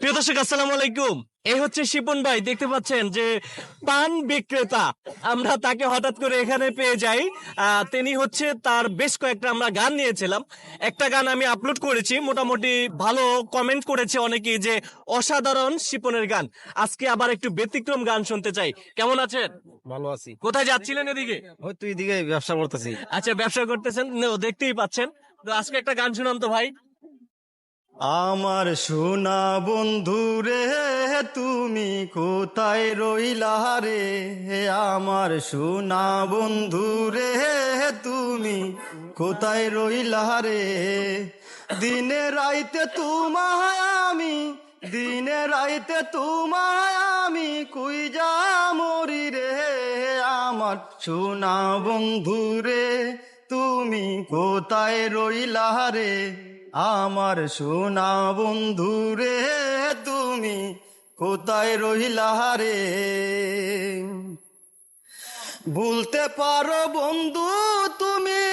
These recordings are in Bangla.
প্রিয় দর্শক আসসালামু আলাইকুম। এই হচ্ছে শিপন ভাই দেখতে পাচ্ছেন যে পান বিক্রেতা। আমরা তাকে হঠাৎ করে এখানে পেয়ে যাই। তিনি হচ্ছে তার বেশ কয়েকটা আমরা গান নিয়েছিলাম। একটা গান আমি আপলোড করেছি মোটামুটি ভালো কমেন্ট করেছে অনেকেই যে অসাধারণ শিপনের গান। আজকে আবার একটু ব্যতিক্রম গান শুনতে চাই। কেমন আছেন? ভালো আছি। কোথায় যাচ্ছিলেন এদিকে? তুই দিকে ব্যবসা করতেছি। আচ্ছা ব্যবসা করতেছেন দেখতেই পাচ্ছেন। তো আজকে একটা গান শুনাম তো ভাই। আমার সোনা বন্ধু রে, তুমি কোথায় রইলা রে? আমার সোনা বন্ধু রে, তুমি কোথায় রইলা রে? দিনে রাইতে তোমায় আমি, দিনে রাইতে তোমায় আমি কুই যা মরি রে? আমার সোনা বন্ধু রে, তুমি কোথায় রইলা রে? আমার সোনা বন্ধু রে, তুমি কোথায় রহিলা রে? ভুলতে পারো বন্ধু, তুমি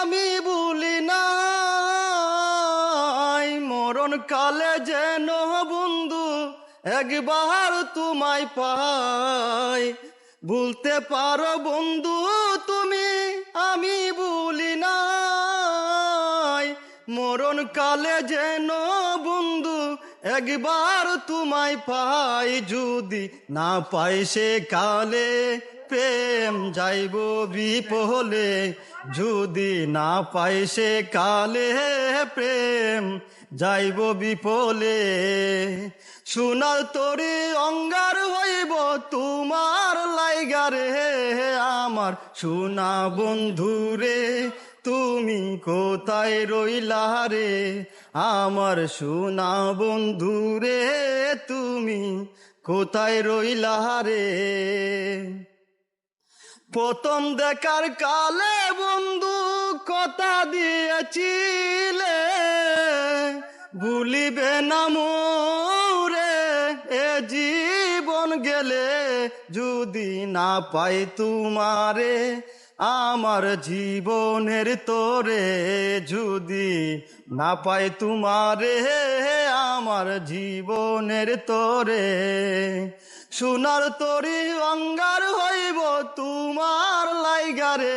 আমি ভুলি নাই। মরণ কালে যেন বন্ধু একবার তোমায় পাই। ভুলতে পারো বন্ধু কালে যেন বন্ধু একবার তোমায় পাই, যদি না পাই সে কালে প্রেম যাইব বিপলে যদি না পাই সে কালে প্রেম যাইব বিপলে সোনার তরি অঙ্গার হইব তোমার লাইগারে আমার সোনা বন্ধু রে তুমি কোথায় রইলা রে? আমার সোনা বন্ধু রে, তুমি কোথায় রইলা রে? প্রথম দেখার কালে বন্ধু কথা দিয়েছিলে, ভুলিবে না মোরে, এ জীবন গেলে যদি না পাই তোমারে আমার জীবনের তোরে যদি না পাই তোমারে, আমার জীবনের তোরে। সোনার তরি অঙ্গার হইব তোমার লাইগারে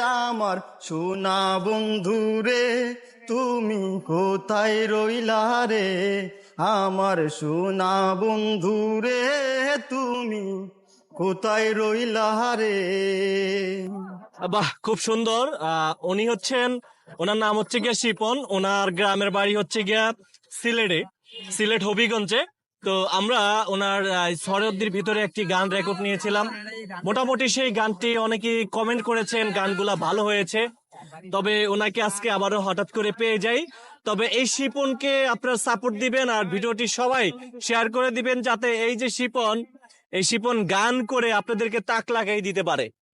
আমার সোনা বন্ধু রে, তুমি কোথায় রইলা রে? আমার সোনা বন্ধু রে, তুমি কোথায় রইলা রে বাহ খুব সুন্দর। উনি হচ্ছেন ওনার নাম হচ্ছে গিয়া শিপন ওনার গ্রামের বাড়ি হচ্ছে গিয়া সিলেটে সিলেট হবিগঞ্জে। তো আমরা ওনার আহ, সরদ্দির ভিতরে একটি গান রেকর্ড নিয়েছিলাম। মোটামুটি সেই গানটি অনেকে কমেন্ট করেছেন গানগুলা ভালো হয়েছে। তবে ওনাকে আজকে আবারও হঠাৎ করে পেয়ে যাই। তবে এই শিপনকে আপনারা সাপোর্ট দিবেন আর ভিডিওটি সবাই শেয়ার করে দিবেন যাতে এই যে শিপন এই শিপন গান করে আপনাদেরকে তাক লাগাই দিতে পারে।